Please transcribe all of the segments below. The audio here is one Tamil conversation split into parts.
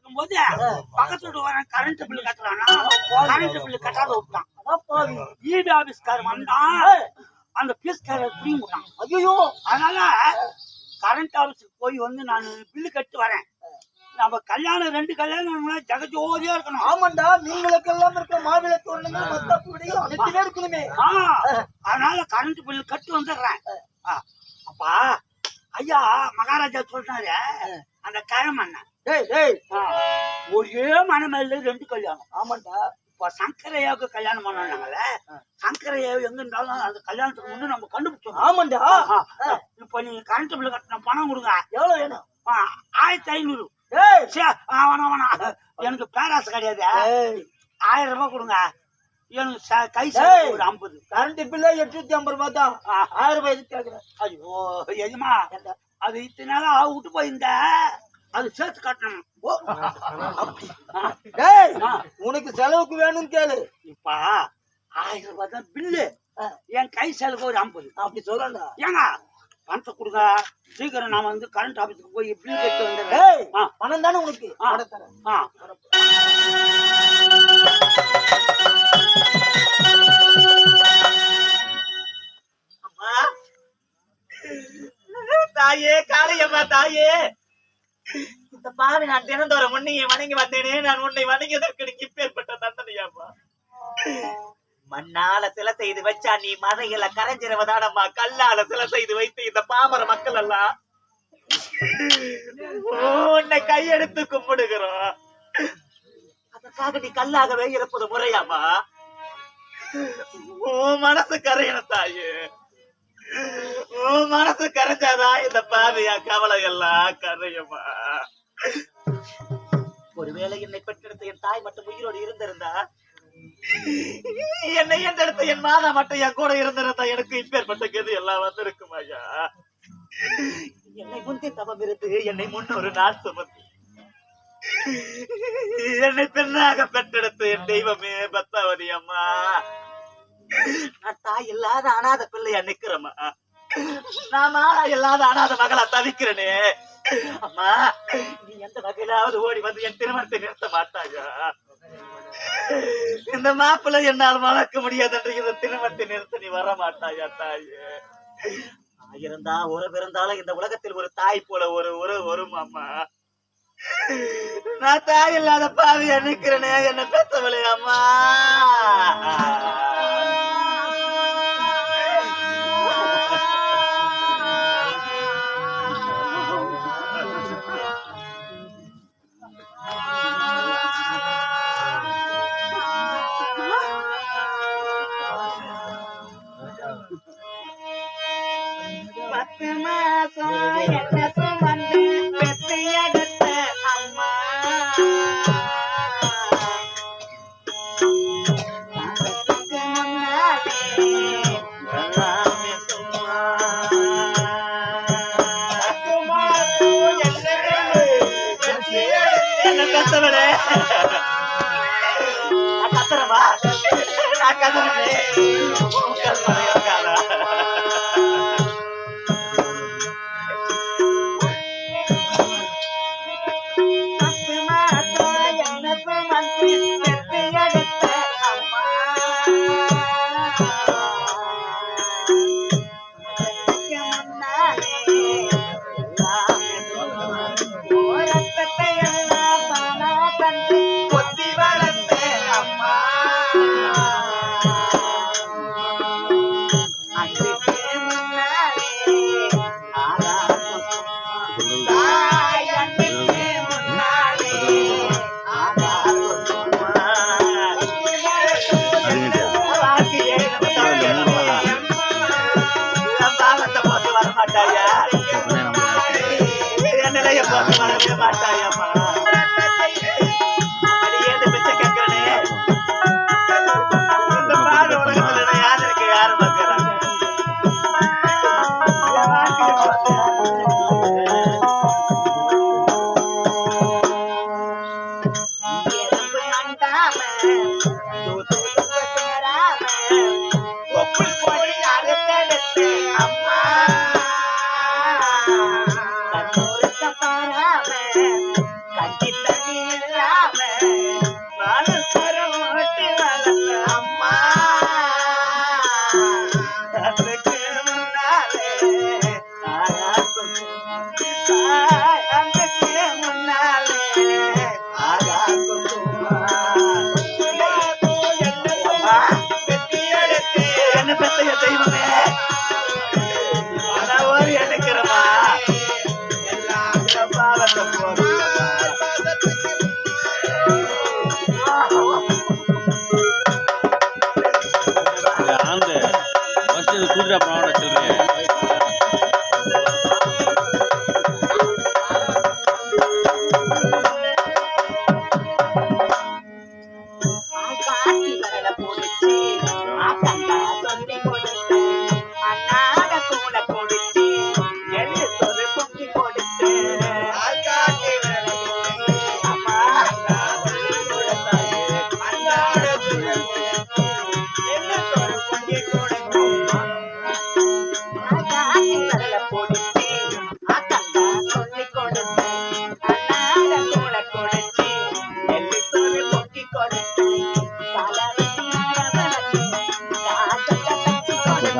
இருக்கும்போது பக்கத்து வீட்டு வரேன் கரண்ட் பில்லு கட்டுறானா? கரண்ட் பில்லு கட்டாத விட்டான் அதான் பாவி ஈபி ஆபீஸ்கார் வந்தான் அந்த பீஸ்காரர் பிடிங்கிட்டான் ஐயோ அதனால கரண்ட் ஆபீஸுக்கு போய் வந்து நான் பில்லு கட்டி வரேன். நம்ம கல்யாணம் ரெண்டு கல்யாணம் ஜெகஜோதியா இருக்கணும். ஆமாண்டா நீங்களுக்கெல்லாம் இருக்க மாவிளை தோணுங்க மத்தாப்பு விடையும் அனைத்துமே இருக்கணுமே. ஆ, அதனால கரண்ட் பில்லு கட்டி வந்துடுறேன். அப்பா ஐயா மகாராஜா சொல்றாரு. அந்த கிழமண்ணன் டேய் டேய் ஒரே மனமேல ரெண்டு கல்யாணம். ஆமாண்டா. இப்ப சங்கரையாவுக்கு கல்யாணம் பண்ணாங்கல்ல? சங்கரையா எங்க இருந்தாலும் அந்த கல்யாணத்துக்கு முன்னே நம்ம கண்டுபிடிச்சோம் ஆமாண்டா. இப்ப நீ கரண்ட் பில்லு கட்டின பணம் கொடுங்க. எவ்வளவு வேணும்? ஆயிரத்தி ஐநூறு. டேய் சே, வேணாம் வேணாம். எனக்கு பேராசை கிடையாது. டேய் ஆயிரம் ரூபாய் கொடுங்க. எனக்கு கை ஏய். ஒரு ஐம்பது. கரண்ட் பில்ல எட்நூத்தி ஐம்பது ரூபாய் தான். ஆயிரம் ரூபாய் எதுக்கு கேக்குறேன் ஐயோ எஜமா அது இத்தனை நாளா விட்டு போயிருந்த. அது சேர்த்து கட்டணும். டேய். உனக்கு செலவுக்கு வேணும்னு கேளு. இப்ப ஆயிரம் ரூபாய் தான் பில்லு. என் கை செலவு ஒரு ஐம்பது. அப்படி சொல்லண்டா ஏங்க பணத்தை கொடுங்க. சீக்கிரம் நான் வந்து கரண்ட் ஆபீஸுக்கு போய் பில் கட்டி வந்துடுறேன். பணம் தானே உனக்கு? ஆ. பாவி நான் தினந்தோறும் உன்னையை வணங்கி வந்தேனே நான் உன்னை வணங்கியதற்கு நீ இப்பேற்பட்ட தண்டனையாம்மா. மண்ணால சிலை செய்து வச்சா நீ மழையில கரைஞ்சிருவதானம்மா? கல்லால சிலை செய்து வைத்து இந்த பாமர மக்கள் எல்லாம் உன்னை கையெடுத்து கும்பிடுகிறோம். அதற்காக நீ கல்லாகவே இருப்பது முறையாம்மா. உன் மனசு கரையணும் தாயே. உன் மனசு கரைஞ்சாதான் இந்த பாதையா கவலை எல்லாம் கரையுமா? ஒருவேளை என்னை பெற்றெடுத்த என் தாய் மட்டும் உயிரோடு இருந்திருந்தா என்னை என்றெடுத்த என் மாதா மட்டும் என் கூட இருந்திருந்தா எனக்கு இப்பேற்பட்ட கேது எல்லாம் வந்திருக்கும் ஐயா. என்னை முந்தி தவம் இருந்து என்னை முன்னொரு நாள் சுமத்தி. என்னை பெண்ணாக பெற்றெடுத்த என் தெய்வமே பத்தாவதி அம்மா. நான் தாய் இல்லாத அனாத பிள்ளையா நிக்கிறேம்மா. நான் மாறா இல்லாத அனாத மகளா தவிக்கிறேனே. அம்மா நீ எந்த வகையிலாவது ஓடி வந்து என் திருமணத்தை நிறுத்த மாட்டாயா? இந்த மாப்பிள்ளை என்னால் வளர்க்க முடியாது என்று இந்த திருமணத்தை நிறுத்த நீ வர மாட்டாயா தாயே? இருந்தா உறவு இருந்தாலும் இந்த உலகத்தில் ஒரு தாய் போல ஒரு உறவு வரும் அம்மா நான் தாய் இல்லாத பாவியா நிக்கிறேனே என்ன பெத்தவளே அம்மா. கத்தவளே நான் கத்துறமா நான் கத்துறேன் Oh. என் நிலைய போட்டு வரவே மாட்டாயம்மா அடியேது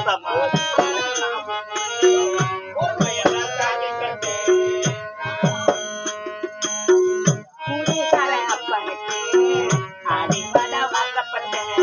கஷ்டப்பட்டு அப்பனுக்கு அடிபட வாக்கப்பட்டேன்